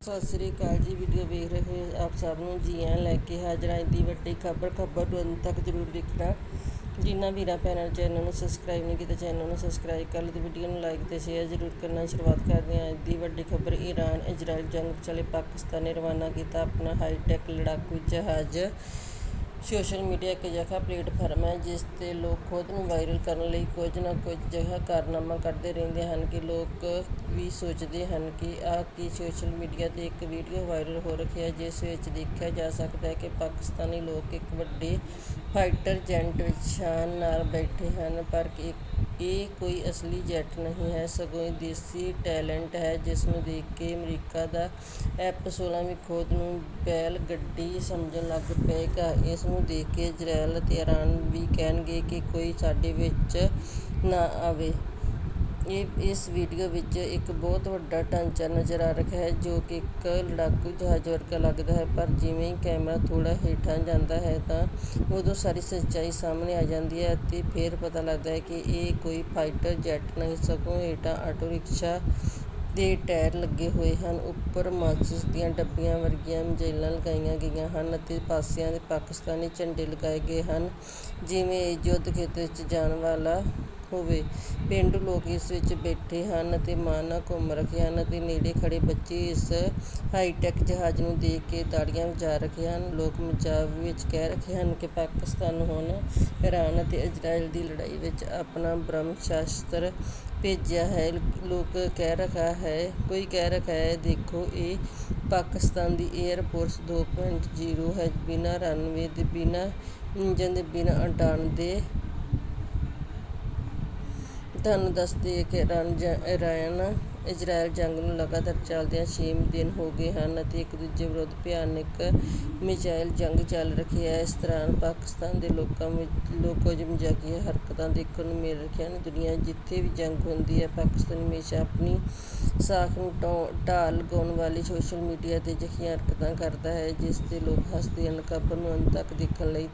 ਸਤਿ ਸ੍ਰੀ ਅਕਾਲ ਜੀ, ਵੀਡੀਓ ਵੇਖ ਰਹੇ ਹੋ ਆਪ ਸਭ ਨੂੰ। ਜੀ ਆਇਆਂ ਲੈ ਕੇ ਹਾਜ਼ਰ ਹਾਂ ਦੀ ਵੱਡੀ ਖਬਰ। ਖਬਰ ਨੂੰ ਅੰਤ ਤੱਕ ਜ਼ਰੂਰ ਦੇਖਣਾ। ਜਿਨ੍ਹਾਂ ਵੀਰਾਂ ਭੈਣਾਂ ਨੇ ਚੈਨਲ ਨੂੰ ਸਬਸਕ੍ਰਾਈਬ ਨਹੀਂ ਕੀਤਾ, ਚੈਨਲ ਨੂੰ ਸਬਸਕ੍ਰਾਈਬ ਕਰ ਲਓ ਤੇ ਵੀਡੀਓ ਨੂੰ ਲਾਈਕ ਤੇ ਸ਼ੇਅਰ ਜ਼ਰੂਰ ਕਰਨਾ। ਸ਼ੁਰੂਆਤ ਕਰਦੇ ਹਾਂ ਅੱਜ ਦੀ ਵੱਡੀ ਖਬਰ। ਈਰਾਨ, ਇਜ਼ਰਾਈਲ, ਜੰਗ ਚਲੇ ਪਾਕਿਸਤਾਨ ਨੇ ਰਵਾਨਾ ਕੀਤਾ ਆਪਣਾ ਹਾਈਟੈਕ ਲੜਾਕੂ ਜਹਾਜ਼। ਸੋਸ਼ਲ ਮੀਡੀਆ ਇੱਕ ਅਜਿਹਾ ਪਲੇਟਫਾਰਮ ਹੈ, ਜਿਸ ਤੇ ਲੋਕ ਖੁਦ ਨੂੰ ਵਾਇਰਲ ਕਰਨ ਲਈ ਕੁਝ ਨਾ ਕੁਝ ਅਜਿਹਾ ਕਾਰਨਾਮਾ ਕਰਦੇ ਰਹਿੰਦੇ ਹਨ ਕਿ ਲੋਕ ਵੀ ਸੋਚਦੇ ਹਨ ਕਿ ਆਹ ਕੀ ਸੋਸ਼ਲ ਮੀਡੀਆ ਤੇ ਇੱਕ ਵੀਡੀਓ ਵਾਇਰਲ ਹੋ ਰਹੀ ਹੈ, ਜਿਸ ਵਿੱਚ ਦੇਖਿਆ ਜਾ ਸਕਦਾ ਹੈ ਕਿ ਪਾਕਿਸਤਾਨੀ ਲੋਕ ਇੱਕ ਵੱਡੇ ਫਾਈਟਰ ਜੈਟ ਵਿੱਚ ਸ਼ਾਨ ਨਾਲ ਬੈਠੇ ਹਨ, ਪਰ ਕਿ ਇਹ ਕੋਈ ਅਸਲੀ ਜੈੱਟ ਨਹੀਂ ਹੈ, ਸਗੋਂ ਇਹ ਦੇਸੀ ਟੈਲੈਂਟ ਹੈ, ਜਿਸ ਨੂੰ ਦੇਖ ਕੇ ਅਮਰੀਕਾ ਦਾ ਐਪ-16 ਵੀ ਖੁਦ ਨੂੰ ਬੈਲ ਗੱਡੀ ਸਮਝਣ ਲੱਗ ਪਏਗਾ। ਇਸ ਨੂੰ ਦੇਖ ਕੇ ਜਰੈਲ ਅਤੇ ਈਰਾਨ ਵੀ ਕਹਿਣਗੇ ਕਿ ਕੋਈ ਸਾਡੇ ਵਿੱਚ ਨਾ ਆਵੇ। ਇਹ, ਇਸ ਵੀਡੀਓ ਵਿੱਚ ਇੱਕ ਬਹੁਤ ਵੱਡਾ ਢਾਂਚਾ ਨਜ਼ਰ ਆ ਰਿਹਾ ਹੈ, ਜੋ ਕਿ ਇੱਕ ਲੜਾਕੂ ਜਹਾਜ਼ ਵਰਗਾ ਲੱਗਦਾ ਹੈ, ਪਰ ਜਿਵੇਂ ਹੀ ਕੈਮਰਾ ਥੋੜਾ ਹੇਠਾਂ ਜਾਂਦਾ ਹੈ ਤਾਂ ਉਦੋਂ ਸਾਰੀ ਸੱਚਾਈ ਸਾਹਮਣੇ ਆ ਜਾਂਦੀ ਹੈ ਅਤੇ ਫਿਰ ਪਤਾ ਲੱਗਦਾ ਹੈ ਕਿ ਇਹ ਕੋਈ ਫਾਈਟਰ ਜੈਟ ਨਹੀਂ, ਸਗੋਂ ਹੇਠਾਂ ਆਟੋ ਰਿਕਸ਼ਾ ਦੇ ਟਾਇਰ ਲੱਗੇ ਹੋਏ ਹਨ। ਉੱਪਰ ਮਾਚਿਸ ਦੀਆਂ ਡੱਬੀਆਂ ਵਰਗੀਆਂ ਮਿਜ਼ਾਈਲਾਂ ਲਗਾਈਆਂ ਗਈਆਂ ਹਨ ਅਤੇ ਪਾਸਿਆਂ 'ਤੇ ਪਾਕਿਸਤਾਨੀ ਝੰਡੇ ਲਗਾਏ ਗਏ ਹਨ। ਜਿਵੇਂ ਇਹ ਯੁੱਧ ਖੇਤਰ ਵਿੱਚ ਜਾਣ ਵਾਲਾ ਹੋਵੇ। ਪੇਂਡੂ ਲੋਕ ਇਸ ਵਿੱਚ ਬੈਠੇ ਹਨ ਅਤੇ ਮਾਣ ਨਾਲ ਘੁੰਮ ਰੱਖੇ ਹਨ ਅਤੇ ਨੇੜੇ ਖੜੇ ਬੱਚੇ ਇਸ ਹਾਈਟੈਕ ਜਹਾਜ਼ ਨੂੰ ਦੇਖ ਕੇ ਤਾੜੀਆਂ ਵਜਾ ਰੱਖੇ ਹਨ। ਲੋਕ ਮਜ਼ਾਕ ਵਿੱਚ ਕਹਿ ਰਹੇ ਹਨ ਕਿ ਪਾਕਿਸਤਾਨ ਹੁਣ ਈਰਾਨ ਅਤੇ ਇਜ਼ਰਾਈਲ ਦੀ ਲੜਾਈ ਵਿੱਚ ਆਪਣਾ ਬ੍ਰਹਮ ਸ਼ਾਸਤਰ ਭੇਜਿਆ ਹੈ। ਲੋਕ ਕਹਿ ਰਿਹਾ ਹੈ, ਕੋਈ ਕਹਿ ਰਿਹਾ ਹੈ, ਦੇਖੋ ਇਹ ਪਾਕਿਸਤਾਨ ਦੀ 에ਅਰ ਫੋਰਸ 2.0 ਹੈ। ਬਿਨਾਂ ਰਨਵੇ ਦੇ, ਬਿਨਾਂ ਇੰਜਨ ਦੇ, ਬਿਨਾਂ ਉਡਾਣ ਦੇ ਤੁਹਾਨੂੰ ਦੱਸ ਹੈ ਕਿ ਈਰਾਨ ਈਰਾਨ ਇਜ਼ਰਾਈਲ ਜੰਗ ਨੂੰ ਲਗਾਤਾਰ ਚੱਲਦਿਆਂ ਛੇ ਦਿਨ ਹੋ ਗਏ ਹਨ ਅਤੇ ਇੱਕ ਦੂਜੇ ਵਿਰੁੱਧ ਭਿਆਨਕ ਮਿਜ਼ਾਈਲ ਜੰਗ ਚੱਲ ਰਹੀ ਹੈ। ਇਸ ਦੌਰਾਨ ਪਾਕਿਸਤਾਨ ਦੇ ਲੋਕਾਂ ਵਿੱਚ ਲੋਕ ਕੁਝ ਮਜ਼ਾਕੀਆ ਹਰਕਤਾਂ ਦੇਖਣ ਨੂੰ ਮਿਲ ਰਹੀਆਂ ਹਨ। ਦੁਨੀਆ ਜਿੱਥੇ ਵੀ ਜੰਗ ਹੁੰਦੀ ਹੈ, ਪਾਕਿਸਤਾਨ ਹਮੇਸ਼ਾ ਆਪਣੀ ਸਾਖ ਨੂੰ ਢਾਲ ਲਗਾਉਣ ਵਾਲੀ ਸੋਸ਼ਲ ਮੀਡੀਆ ਤੇ ਅਜਿਹੀਆਂ ਹਰਕਤਾਂ ਕਰਦਾ ਹੈ, ਜਿਸ ਤੇ ਲੋਕ ਹੱਸਦੇ ਹਨ। ਖਬਰ ਨੂੰ ਅੰਤ ਤੱਕ ਦੇਖਣ ਲਈ